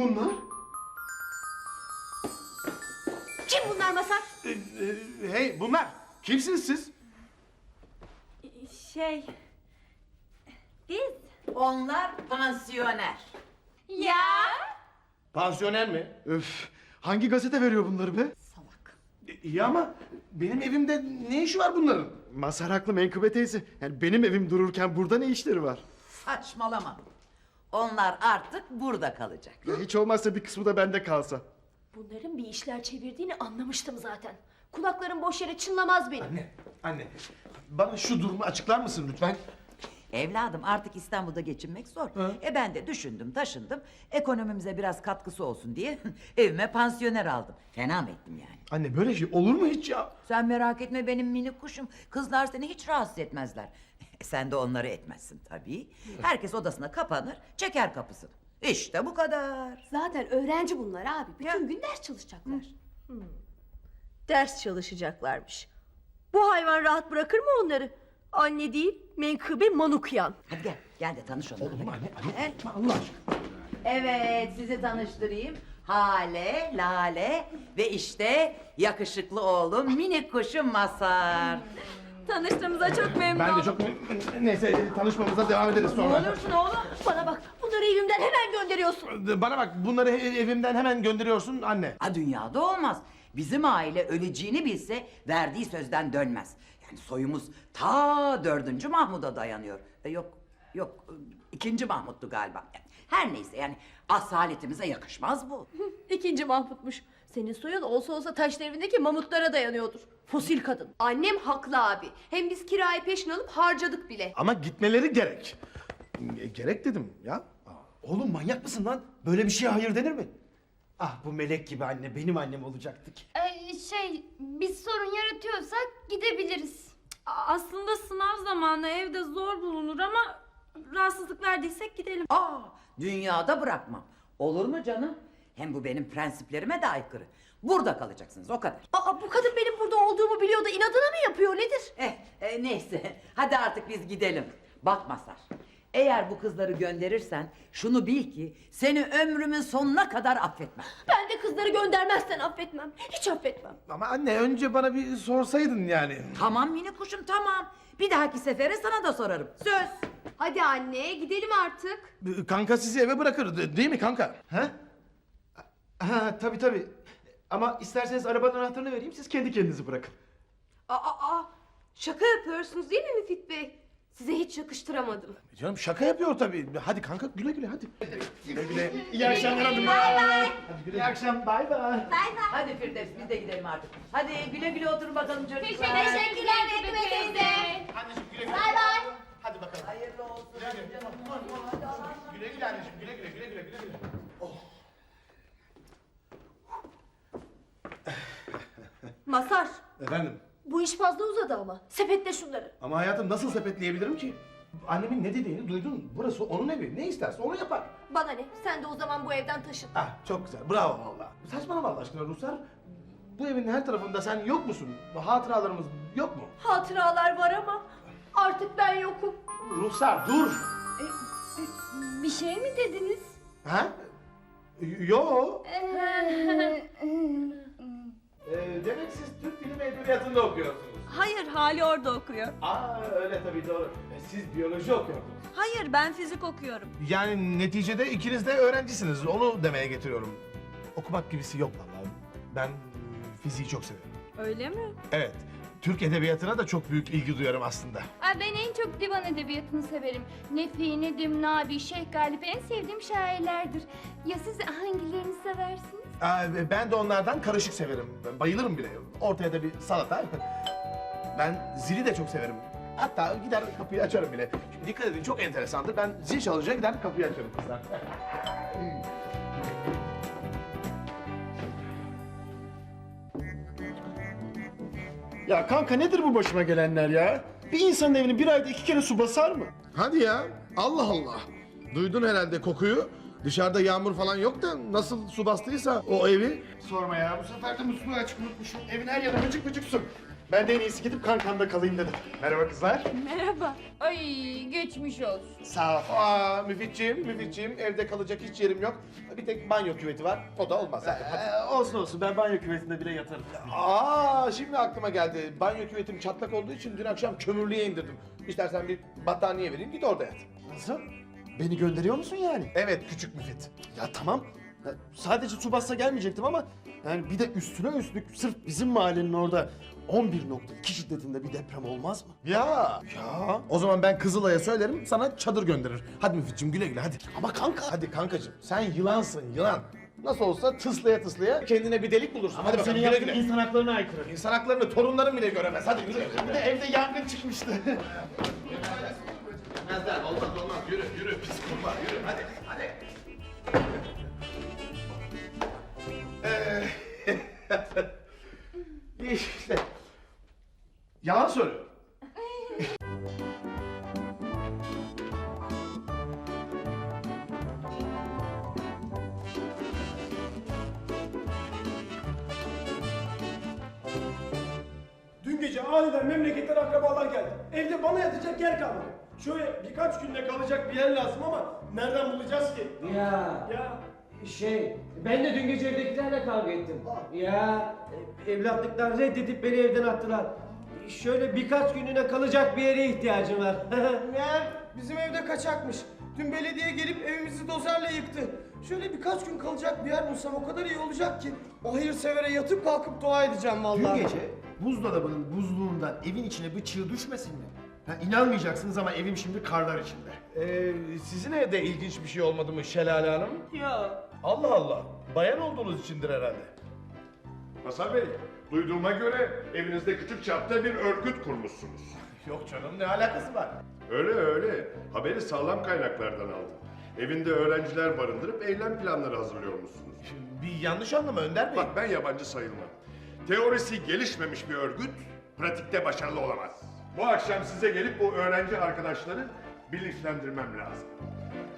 bunlar? Kim bunlar Masar? Ee, e, hey bunlar. Kimsiniz siz? Şey... Biz. Onlar pansiyoner. Ya? Pansiyoner mi? Öf. Hangi gazete veriyor bunları be? Salak. İyi ama benim evimde ne işi var bunların? Mazhar haklı Menkıbe teyze. Yani benim evim dururken burada ne işleri var? Saçmalama. Onlar artık burada kalacak. Ya hiç olmazsa bir kısmı da bende kalsa. Bunların bir işler çevirdiğini anlamıştım zaten. Kulaklarım boş yere çınlamaz benim. Anne, anne. Bana şu durumu açıklar mısın lütfen? Evladım artık İstanbul'da geçinmek zor. E ben de düşündüm taşındım. Ekonomimize biraz katkısı olsun diye evime pansiyoner aldım. Fena mı ettim yani? Anne böyle şey olur mu hiç ya? Sen merak etme benim minik kuşum. Kızlar seni hiç rahatsız etmezler. Sen de onları etmezsin tabii. Herkes odasına kapanır, çeker kapısını. İşte bu kadar. Zaten öğrenci bunlar abi. Bütün gün ders çalışacaklar. Ders çalışacaklarmış. Bu hayvan rahat bırakır mı onları? Anne değil, menkıbe manukyan. Hadi gel, gel de tanış onlarla. Oğlum anne, anne. Allah aşkına. Evet, sizi tanıştırayım. Hale, Lale ve işte yakışıklı oğlum minik kuşum Masar. Tanıştığımıza çok memnun Ben de çok neyse tanışmamıza devam ederiz sonra. olursun oğlum. Bana bak, bunları evimden hemen gönderiyorsun. Bana bak bunları ev- evimden hemen gönderiyorsun anne. Ha dünyada olmaz. Bizim aile öleceğini bilse verdiği sözden dönmez. Yani soyumuz ta dördüncü Mahmud'a dayanıyor. E, yok, yok ikinci Mahmud'du galiba. Her neyse yani asaletimize yakışmaz bu. İkinci Mahmut'muş. Senin soyun olsa olsa taş devrindeki mamutlara dayanıyordur. Fosil kadın. Annem haklı abi. Hem biz kirayı peşin alıp harcadık bile. Ama gitmeleri gerek. E, Gerek dedim ya. Oğlum manyak mısın lan? Böyle bir şeye hayır denir mi? Ah bu melek gibi anne benim annem olacaktı ki. Ee, şey, biz sorun yaratıyorsak gidebiliriz. Aslında sınav zamanı evde zor bulunur ama rahatsızlık verdiysek gidelim. Aa, dünyada bırakmam. Olur mu canım? Hem bu benim prensiplerime de aykırı. Burada kalacaksınız o kadar. Aa bu kadın benim burada olduğumu biliyor da inadına mı yapıyor nedir? Eh, eh, neyse. Hadi artık biz gidelim. Bak Masar. Eğer bu kızları gönderirsen şunu bil ki seni ömrümün sonuna kadar affetmem. Ben de kızları göndermezsen affetmem. Hiç affetmem. Ama anne önce bana bir sorsaydın yani. Tamam mini kuşum tamam. Bir dahaki sefere sana da sorarım. Söz. Hadi anne gidelim artık. Kanka sizi eve bırakır de- değil mi kanka? Ha? Ha tabii tabii. Ama isterseniz arabanın anahtarını vereyim siz kendi kendinizi bırakın. Aa, aa şaka yapıyorsunuz değil mi Müfit Bey? Size hiç yakıştıramadım. Canım şaka yapıyor tabii. Hadi kanka güle güle hadi. Güle güle. İyi akşamlar hanım. Hadi güle. İyi akşam bay bay. Hadi Firdevs biz de gidelim artık. Hadi güle güle oturun bakalım çocuklar. Teşekkürler Betül teyze. Anneciğim güle güle. Bay bay. Hadi bakalım. Hayırlı olsun canım. Güle güle anneciğim güle güle güle güle güle güle. Masar Efendim? Bu iş fazla uzadı ama. Sepetle şunları. Ama hayatım nasıl sepetleyebilirim ki? Annemin ne dediğini duydun. Burası onun evi. Ne isterse onu yapar. Bana ne? Sen de o zaman bu evden taşın. Ah çok güzel. Bravo valla. Saçmalama Allah aşkına Ruslar. Bu evin her tarafında sen yok musun? Bu hatıralarımız yok mu? Hatıralar var ama artık ben yokum. Ruslar dur. Bir şey mi dediniz? Ha? Yo. Ee, demek siz Türk Dili ve Edebiyatı'nda okuyorsunuz. Hayır Hali orada okuyor. Aa öyle tabii doğru. E, Siz biyoloji okuyordunuz. Hayır ben fizik okuyorum. Yani neticede ikiniz de öğrencisiniz. Onu demeye getiriyorum. Okumak gibisi yok vallahi. Ben e, fiziği çok severim. Öyle mi? Evet. Türk edebiyatına da çok büyük ilgi duyuyorum aslında. Ay, ben en çok divan edebiyatını severim. Nefi, Nedim, Nabi, Şeyh Galip en sevdiğim şairlerdir. Ya siz hangilerini seversiniz? Aa, ben de onlardan karışık severim. Ben bayılırım bile. Ortaya da bir salata. Ben zili de çok severim. Hatta gider kapıyı açarım bile. Şimdi dikkat edin çok enteresandır. Ben zil çalınca gider kapıyı açarım kızlar. Ya kanka nedir bu başıma gelenler ya? Bir insanın evini bir ayda iki kere su basar mı? Hadi ya. Allah Allah. Duydun herhalde kokuyu. Dışarıda yağmur falan yok da nasıl su bastıysa o evi. Sorma ya bu sefer de musluğu açık unutmuşum. Evin her yanı mıcık mıcık su. Ben de en iyisi gidip kankanda kalayım dedim. Merhaba kızlar. Merhaba. Ay geçmiş olsun. Sağ ol. Aa, Müfitciğim, Müfitciğim evde kalacak hiç yerim yok. Bir tek banyo küveti var. O da olmaz. Hadi, hadi. Ee, olsun olsun ben banyo küvetinde bile yatarım. Aa, şimdi aklıma geldi. Banyo küvetim çatlak olduğu için dün akşam kömürlüğe indirdim. İstersen bir battaniye vereyim git orada yat. Nasıl? Beni gönderiyor musun yani? Evet küçük Müfit. Ya tamam. Ya, sadece su bassa gelmeyecektim ama yani bir de üstüne üstlük sırf bizim mahallenin orada 11.2 şiddetinde bir deprem olmaz mı? Ya. Ya. O zaman ben Kızılay'a söylerim sana çadır gönderir. Hadi Müfitciğim güle güle hadi. Ama kanka. Hadi kankacığım sen yılansın yılan. Nasıl olsa tıslaya tıslaya kendine bir delik bulursun. hadi bakalım senin güle yaptığın güle. insan haklarına aykırı. İnsan haklarını torunların bile göremez. Hadi yürü. Bir de evde yangın çıkmıştı. Yemezler. Olmaz olmaz. Yürü yürü. Pis kurbağa yürü. Hadi hadi. Ee. Yalan söylüyorum. Dün gece aniden memleketten akrabalar geldi. Evde bana yatacak yer kalmadı. Şöyle birkaç günde kalacak bir yer lazım ama nereden bulacağız ki? Ya Ya şey ben de dün gece evdekilerle kavga ettim. Ya e, evlatlıktan reddedip beni evden attılar. Şöyle birkaç gününe kalacak bir yere ihtiyacım var. Meğer bizim evde kaçakmış. Dün belediye gelip evimizi dozerle yıktı. Şöyle birkaç gün kalacak bir yer bulsam o kadar iyi olacak ki. O hayırsevere yatıp kalkıp dua edeceğim vallahi. Dün gece buzdolabının buzluğundan evin içine bir çığ düşmesin mi? Ha, inanmayacaksınız ama evim şimdi karlar içinde. Ee, sizin evde ilginç bir şey olmadı mı Şelale Hanım? Ya Allah Allah. Bayan olduğunuz içindir herhalde. Masar Bey, duyduğuma göre evinizde küçük çapta bir örgüt kurmuşsunuz. Yok canım ne alakası var? Öyle öyle. Haberi sağlam kaynaklardan aldım. Evinde öğrenciler barındırıp eylem planları hazırlıyormuşsunuz. Bir yanlış anlama Önder Bey. Bak ben yabancı sayılmam. Teorisi gelişmemiş bir örgüt, pratikte başarılı olamaz. Bu akşam size gelip bu öğrenci arkadaşları bilinçlendirmem lazım.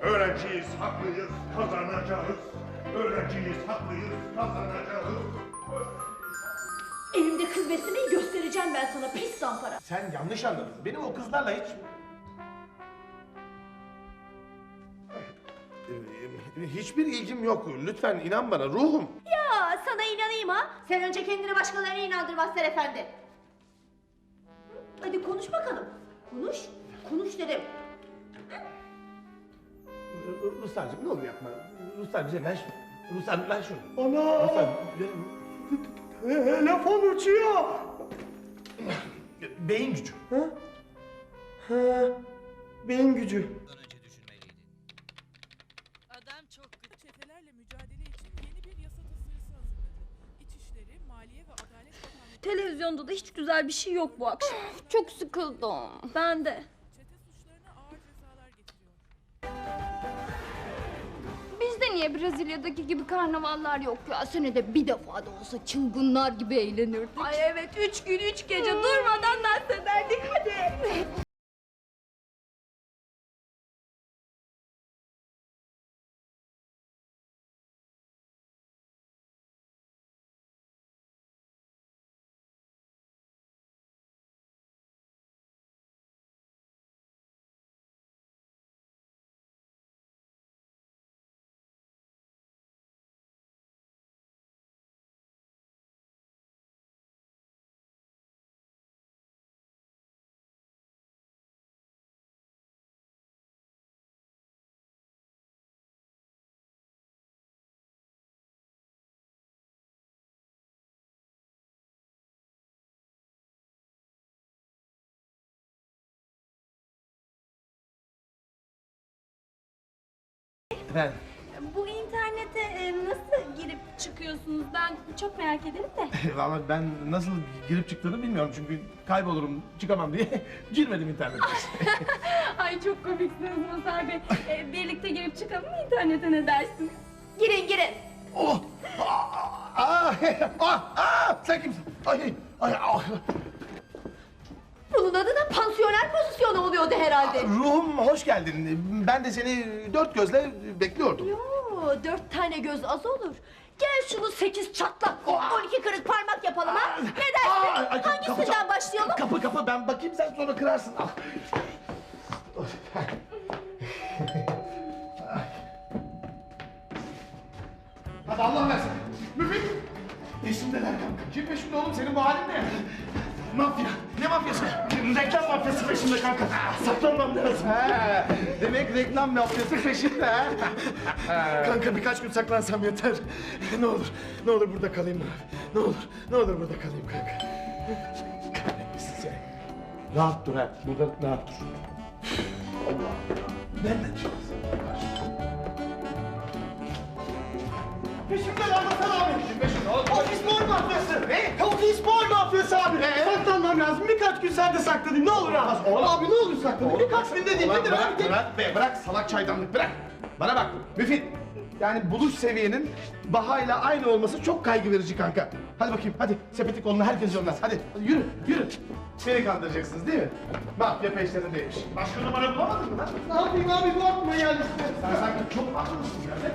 Öğrenciyiz, haklıyız, kazanacağız. Öğrenciyiz, haklıyız, kazanacağız. Elimde kız beslemeyi göstereceğim ben sana pis zampara. Sen yanlış anladın. Benim o kızlarla hiç... Ee, Hiçbir ilgim yok. Lütfen inan bana ruhum. Ya sana inanayım ha. Sen önce kendini başkalarına inandır Mazhar Efendi. Hadi konuş bakalım. Konuş. Konuş dedim. Ruslarcığım ne olur yapma. Ruslar bize ver şunu. Ruslar ver şunu. ana Ruslar... telefon uçuyor. Beyin gücü. Ha, beyin gücü. Televizyonda da hiç güzel bir şey yok bu akşam. Çok sıkıldım. Ben de. Bizde niye Brezilya'daki gibi karnavallar yok ya? Senede bir defa da olsa çılgınlar gibi eğlenirdik. Ay evet üç gün üç gece durmadan dans ederdik hadi. Ben Bu internete e, nasıl girip çıkıyorsunuz? Ben çok merak ederim de. Vallahi ben nasıl girip çıktığını bilmiyorum çünkü kaybolurum çıkamam diye girmedim internete. Ay çok komiksiniz Mazhar Bey. E, birlikte girip çıkalım mı internete ne dersiniz? Girin girin. oh! Aa, aa, aa, aa, sen kimsin? Ay, ay, ah. Bunun adı da pansiyoner pozisyonu oluyordu herhalde. Ruhum hoş geldin. Ben de seni dört gözle bekliyordum. Yo dört tane göz az olur. Gel şunu sekiz çatlak, on iki kırık parmak yapalım ha. Ne Aa, dersin? ay, kapı Hangisinden çal- başlayalım? Kapı kapı ben bakayım sen sonra kırarsın. Ah. Hadi Allah versin. Müfit. Peşimdeler kanka. Kim peşimde oğlum? Senin bu halin ne? Mafya. Ne mafyası? Reklam mafyası peşimde kanka. Saklanmam lazım. He, demek reklam mafyası peşimde ha. Kanka birkaç gün saklansam yeter. Ne olur, ne olur burada kalayım abi. Ne olur, ne olur burada kalayım kanka. Kahretmesin seni. Rahat dur ha. Burada rahat dur. Allah Nereden çıktı? Peşimdeler Hasan Ne? Ofis boy mafyası abi. Saklanmam lazım. Birkaç gün sen de saklanayım. Ne olur abi. Oğlum. Abi ne olur saklanayım. Birkaç gün dediğim nedir bırak, abi? bırak be, bırak salak çaydanlık, bırak. Bana bak, Müfit. Yani buluş seviyenin Baha'yla aynı olması çok kaygı verici kanka. Hadi bakayım, hadi sepeti koluna herkes yollar. Hadi, yürü, yürü. Beni kandıracaksınız değil mi? Mafya peşlerindeymiş. Başka numara bulamadın mı lan? Ne yapayım abi bu aklıma geldi. Sen sanki çok aklılısın yani.